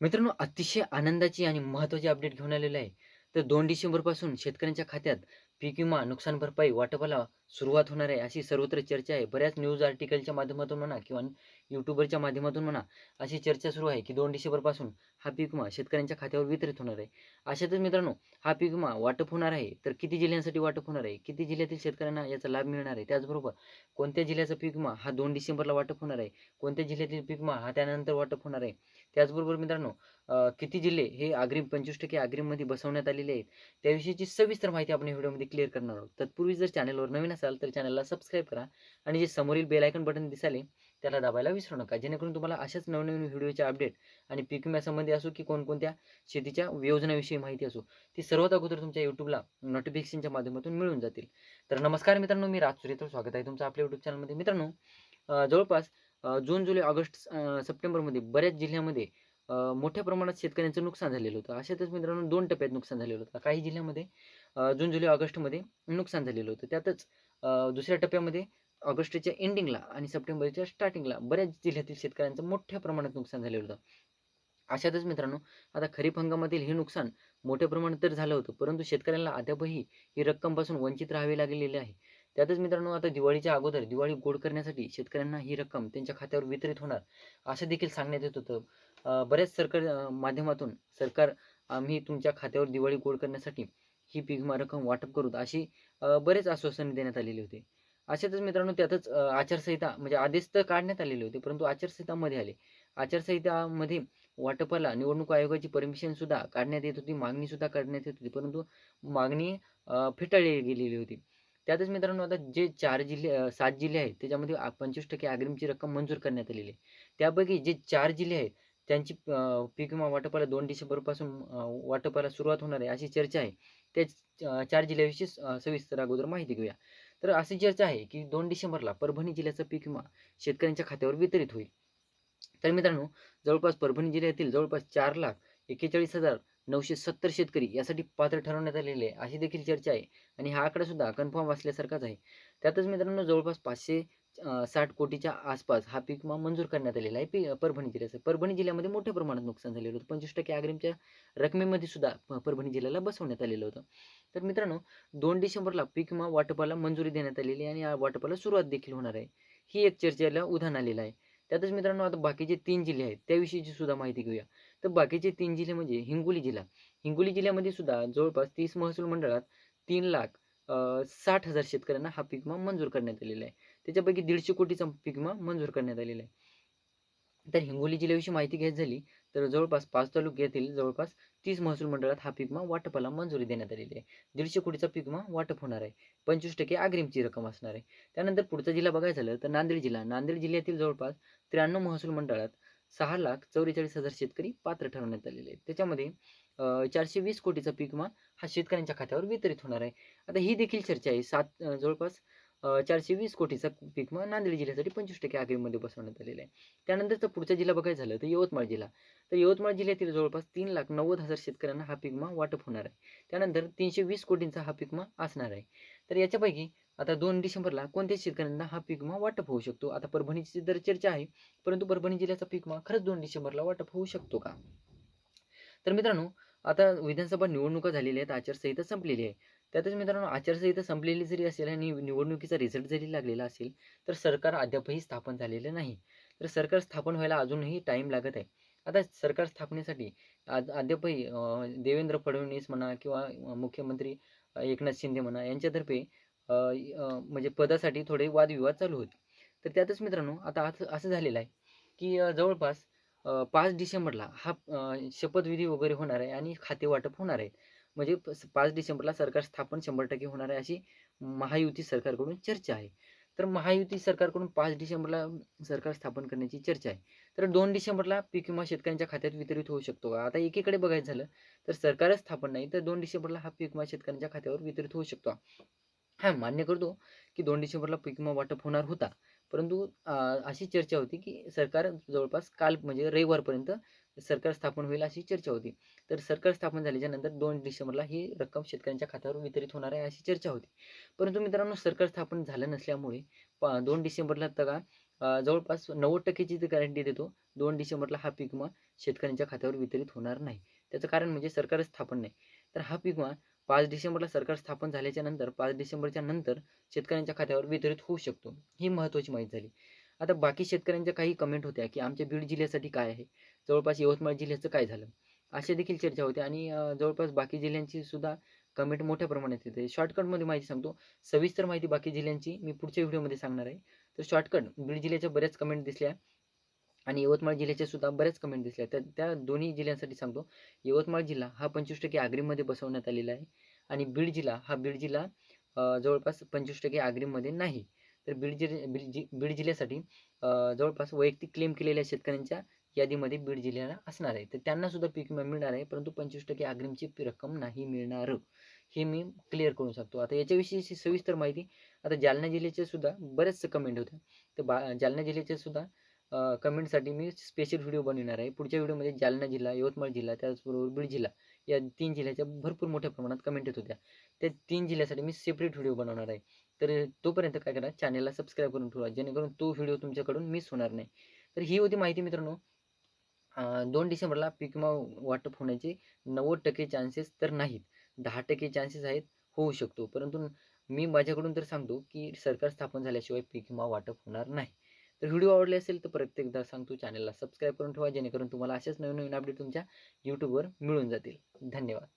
मित्रांनो, अतिशय आनंदाची आणि महत्त्वाची अपडेट घेऊन आलेलो आहे. तर दोन डिसेंबरपासून शेतकऱ्यांच्या खात्यात पीक विमा, नुकसान भरपाई वाटपाला सुरुवात होणार आहे, अशी सर्वत्र चर्चा आहे. बऱ्याच न्यूज आर्टिकलच्या माध्यमातून म्हणा किंवा यूट्यूबरच्या माध्यमातून म्हणा, अशी चर्चा सुरू आहे, की दोन डिसेंबरपासून हा पीक विमा शेतकऱ्यांच्या खात्यावर वितरित होणार आहे. अशातच मित्रांनो, हा पीक विमा वाटप होणार आहे, तर किती जिल्ह्यांसाठी वाटप होणार आहे? किती जिल्ह्यातील शेतकऱ्यांना याचा लाभ मिळणार आहे? त्याचबरोबर कोणत्या जिल्ह्याचा पीक विमा हा दोन डिसेंबरला वाटप होणार आहे? कोणत्या जिल्ह्यातील पीक विमा हा त्यानंतर वाटप होणार आहे? त्याचबरोबर मित्रांनो, किती जिल्हे हे अग्रिम 25% अग्रिममध्ये बसवण्यात आलेले आहेत, त्याविषयीची सविस्तर माहिती आपण व्हिडिओमध्ये क्लिअर करणार आहोत. तत्पूर्वी जर चॅनलवर नवीन असाल, तर चॅनलला सबस्क्राईब करा आणि जे समोरील बेल बटन दिसाले, त्याला दाबायला विसरू नका. जेणेकरून तुम्हाला अशाच नवनवीन व्हिडिओचे अपडेट आणि पीक विम्यासंबंधी असो, की कोणकोणत्या शेतीच्या योजनाविषयी माहिती असो, ती सर्वात अगोदर तुमच्या यूट्यूबला नोटिफिकेशनच्या माध्यमातून मिळून जातील. तर नमस्कार मित्रांनो, मी राज सुरेकर स्वागत आहे तुमचं आपल्या यूट्यूब चॅनलमध्ये. मित्रांनो, जवळपास जून, जुलै, ऑगस्ट, सप्टेंबरमध्ये बऱ्याच जिल्ह्यामध्ये मोठ्या प्रमाणात शेतकऱ्यांचं नुकसान झालेलं होतं. अशातच मित्रांनो दोन टप्प्यात नुकसान झालेलं होतं. काही जिल्ह्यामध्ये जून, जुलै, ऑगस्टमध्ये नुकसान झालेलं होतं. त्यातच दुसऱ्या टप्प्यामध्ये ऑगस्टच्या एंडिंगला आणि सप्टेंबरच्या स्टार्टिंगला बऱ्याच जिल्ह्यातील शेतकऱ्यांचं मोठ्या प्रमाणात नुकसान झालेलं होतं. अशातच मित्रांनो, आता खरीप हंगामातील हे नुकसान मोठ्या प्रमाणात तर झालं होतं, परंतु शेतकऱ्यांना अद्यापही ही रक्कमपासून वंचित राहावे लागलेले आहे. त्यातच मित्रांनो, आता दिवाळीच्या अगोदर दिवाळी गोड करण्यासाठी शेतकऱ्यांना ही रक्कम त्यांच्या खात्यावर वितरित होणार, असं देखील सांगण्यात येत होतं. बऱ्याच सरकार माध्यमातून सरकार आम्ही तुमच्या खात्यावर दिवाळी गोड करण्यासाठी ही पीक विमा रक्कम वाटप करू, अशी बरेच आश्वासने देण्यात आलेले होते अशातच मित्रांनो, त्यातच आचारसंहिता म्हणजे आदेश तर काढण्यात आलेले होते, परंतु आचारसंहितामध्ये आले. आचारसंहितामध्ये वाटपाला निवडणूक आयोगाची परमिशन सुद्धा काढण्यात येत होती, मागणी सुद्धा करण्यात येत होती, परंतु मागणी फेटाळली गेलेली होती. त्यातच मित्रांनो, आता जे चार जिल्हे सात जिल्हे आहेत, त्याच्यामध्ये आ 25% अग्रिमची रक्कम मंजूर करण्यात आलेली आहे. त्यापैकी जे चार जिल्हे आहेत, त्यांची पीक विमा वाटपाला दोन डिसेंबरपासून वाटपाला सुरुवात होणार आहे, अशी चर्चा आहे. त्या चार जिल्ह्याविषयी सविस्तर अगोदर माहिती घेऊया. तर अशी चर्चा आहे, की दोन डिसेंबरला परभणी जिल्ह्याचा पीक विमा शेतकऱ्यांच्या खात्यावर वितरित होईल. तर मित्रांनो, जवळपास परभणी जिल्ह्यातील जवळपास 4,41,970 शेतकरी यासाठी पात्र ठरवण्यात आलेले आहे, अशी देखील चर्चा आहे आणि हा आकडा सुद्धा कन्फर्म असल्यासारखाच आहे. त्यातच मित्रांनो, जवळपास पाचशे साठ कोटीच्या आसपास हा पीक विमा मंजूर करण्यात आलेला आहे पी परभणी जिल्ह्याचं परभणी जिल्ह्यामध्ये मोठ्या प्रमाणात नुकसान झालेलं होतं. 25% अग्रिमच्या रकमेमध्ये सुद्धा परभणी जिल्ह्याला बसवण्यात आलेलं होतं. तर मित्रांनो, दोन डिसेंबरला पीक विमा वाटपाला मंजुरी देण्यात आलेली आहे आणि या वाटपाला सुरुवात देखील होणार आहे. ही एक चर्चेला उधाण आलेलं आहे. त्यातच मित्रांनो, आता बाकीचे तीन जिल्हे आहेत, त्याविषयीची सुद्धा माहिती घेऊया. तर बाकीचे तीन जिल्हे म्हणजे हिंगोली जिल्हा. हिंगोली जिल्ह्यामध्ये सुद्धा जवळपास तीस महसूल मंडळात तीन लाख साठ हजार शेतकऱ्यांना हा पीक विमा मंजूर करण्यात आलेला आहे. त्याच्यापैकी दीडशे कोटीचा पीक विमा मंजूर करण्यात आलेला आहे. तर हिंगोली जिल्ह्याविषयी माहिती घ्यायची झाली, तर जवळपास पाच तालुक्यातील जवळपास तीस महसूल मंडळात हा पीक विमा वाटपाला मंजुरी देण्यात आलेली आहे. दीडशे कोटीचा पीक विमा वाटप होणार आहे. 25% अग्रिमची रक्कम असणार आहे. त्यानंतर पुढचा जिल्हा बघायचं झालं, तर नांदेड जिल्हा. नांदेड जिल्ह्यातील जवळपास 93 महसूल मंडळात 6,44,000 शेतकरी पात्र ठरवण्यात आलेले आहेत. त्याच्यामध्ये चारशे वीस कोटीचा पीक विमा हा शेतकऱ्यांच्या खात्यावर वितरित होणार आहे. आता ही देखील चर्चा आहे. सात जवळपास चारशे वीस कोटीचा पीक विमा नांदेड जिल्ह्यासाठी 25% अग्रिममध्ये बसवण्यात आलेला आहे. त्यानंतरचा पुढचा जिल्हा बघायचं झालं, तर यवतमाळ जिल्हा. तर यवतमाळ जिल्ह्यातील जवळपास 3,90,000 शेतकऱ्यांना हा पीक विमा वाटप होणार आहे. त्यानंतर 320 कोटींचा हा पीक विमा असणार आहे. तर याच्यापैकी आता दोन डिसेंबरला कोणत्या शेतकऱ्यांना हा पीक विमा वाटप होऊ शकतो? आता परभणीची तर चर्चा आहे, परंतु परभणी जिल्ह्याचा पीक विमा खरंच दोन डिसेंबरला वाटप होऊ शकतो का? तर मित्रांनो, आता विधानसभा निवडणुका झालेल्या आहेत, आचारसंहिता संपलेली आहे. त्यातच मित्रांनो, आचारसंहिता संपलेली जरी असेल आणि निवडणुकीचा रिझल्ट जरी लागलेला असेल, तर सरकार अद्यापही स्थापन झालेलं नाही. तर सरकार स्थापन व्हायला अजूनही टाईम लागत आहे. आता सरकार स्थापनेसाठी आज अद्यापही देवेंद्र फडणवीस म्हणा किंवा मुख्यमंत्री एकनाथ शिंदे म्हणा यांच्यातर्फे म्हणजे पदासाठी थोडे वादविवाद चालू होते. तर त्यातच मित्रांनो, आता असं असं झालेलं आहे, की जवळपास पाच डिसेंबरला हा शपथविधी वगैरे होणार आहे आणि खातेवाटप होणार आहे. म्हणजे पाच डिसेंबरला सरकार स्थापन 100% होणार आहे, अशी महायुती सरकारकडून चर्चा आहे. तर महायुती सरकारकडून पाच डिसेंबरला सरकार स्थापन करण्याची चर्चा आहे. तर दोन डिसेंबरला पीक विमा शेतकऱ्यांच्या खात्यात वितरित होऊ शकतो का? आता एकीकडे बघायचं झालं, तर सरकारच स्थापन नाही, तर दोन डिसेंबरला हा पीक विमा शेतकऱ्यांच्या खात्यावर वितरित होऊ शकतो. हा मान्य करतो, की दोन डिसेंबरला पीक विमा वाटप होणार होता. परंतु अशी चर्चा होती, की सरकार जवळपास काल म्हणजे रविवारपर्यंत सरकार स्थापन होईल अशी चर्चा होती. तर सरकार स्थापन झाल्याच्यानंतर दोन डिसेंबरला ही रक्कम शेतकऱ्यांच्या खात्यावर वितरित होणार आहे अशी चर्चा होती. परंतु मित्रांनो सरकार स्थापन झालं नसल्यामुळे प 2 डिसेंबरला तगा जवळपास नव्वद टक्केची ती गॅरंटी देतो दोन डिसेंबरला हा पीक विमा शेतकऱ्यांच्या खात्यावर वितरित होणार नाही. त्याचं कारण म्हणजे सरकारच स्थापन नाही. तर हा पीक विमा पाच डिसेंबरला सरकार स्थापन झाल्याच्यानंतर पाच डिसेंबरच्या नंतर शेतकऱ्यांच्या खात्यावर वितरित होऊ शकतो. ही महत्त्वाची माहिती झाली. आता बाकी शेतकऱ्यांच्या काही कमेंट होत्या, की आमच्या बीड जिल्ह्यासाठी काय आहे? जवळपास यवतमाळ जिल्ह्याचं काय झालं? अशा देखील चर्चा होते आणि जवळपास बाकी जिल्ह्यांची सुद्धा कमेंट मोठ्या प्रमाणात येते. शॉर्टकटमध्ये माहिती सांगतो. सविस्तर माहिती बाकी जिल्ह्यांची मी पुढच्या व्हिडिओमध्ये सांगणार आहे. तर शॉर्टकट बीड जिल्ह्याच्या बऱ्याच कमेंट दिसल्या आणि यवतमाळ जिल्ह्याच्या सुद्धा बऱ्याच कमेंट दिसल्या. तर त्या दोन्ही जिल्ह्यांसाठी सांगतो. यवतमाळ जिल्हा हा पंचवीस टक्के आग्रीमध्ये बसवण्यात आलेला आहे आणि बीड जिल्हा हा बीड जिल्हा जवळपास पंचवीस टक्के आग्रीमध्ये नाही. तर बीड जिल्ह्या बीड जि बीड जिल्ह्यासाठी जवळपास वैयक्तिक क्लेम केलेल्या शेतकऱ्यांच्या यादीमध्ये बीड जिल्ह्याला असणार आहे. तर त्यांना सुद्धा पीक विमा मिळणार आहे. परंतु 25% अग्रिमची रक्कम नाही मिळणार. हे मी क्लिअर करून सांगतो. आता याच्याविषयीची सविस्तर माहिती आता जालना जिल्ह्याच्या सुद्धा बऱ्याच कमेंट होत्या. तर बा जालना जिल्ह्याच्या सुद्धा कमेंटसाठी मी स्पेशल व्हिडिओ बनवणार आहे. पुढच्या व्हिडिओमध्ये जालना जिल्हा, यवतमाळ जिल्हा, त्याचबरोबर बीड जिल्हा या तीन जिल्ह्याच्या भरपूर मोठ्या प्रमाणात कमेंट येत होत्या. त्या तीन जिल्ह्यासाठी मी सेपरेट व्हिडिओ बनवणार आहे. तर तोपर्यंत काय करा चॅनलला सबस्क्राईब करून ठेवा. जेणेकरून तो व्हिडिओ तुमच्याकडून मिस होणार नाही. तर ही होती माहिती मित्रांनो. दोन डिसेंबरला पीक विमा वाटप होण्याचे 90% चान्सेस तर नाहीत. 10% चान्सेस आहेत, होऊ शकतो. परंतु मी माझ्याकडून तर सांगतो, की सरकार स्थापन झाल्याशिवाय पीक विमा वाटप होणार नाही. तर व्हिडिओ आवडले असेल तर प्रत्येकदा सांगतो चॅनलला सबस्क्राईब करून ठेवा. जेणेकरून तुम्हाला असेच नवीन-नवीन अपडेट तुमच्या यूट्यूबवर मिळून जातील. धन्यवाद.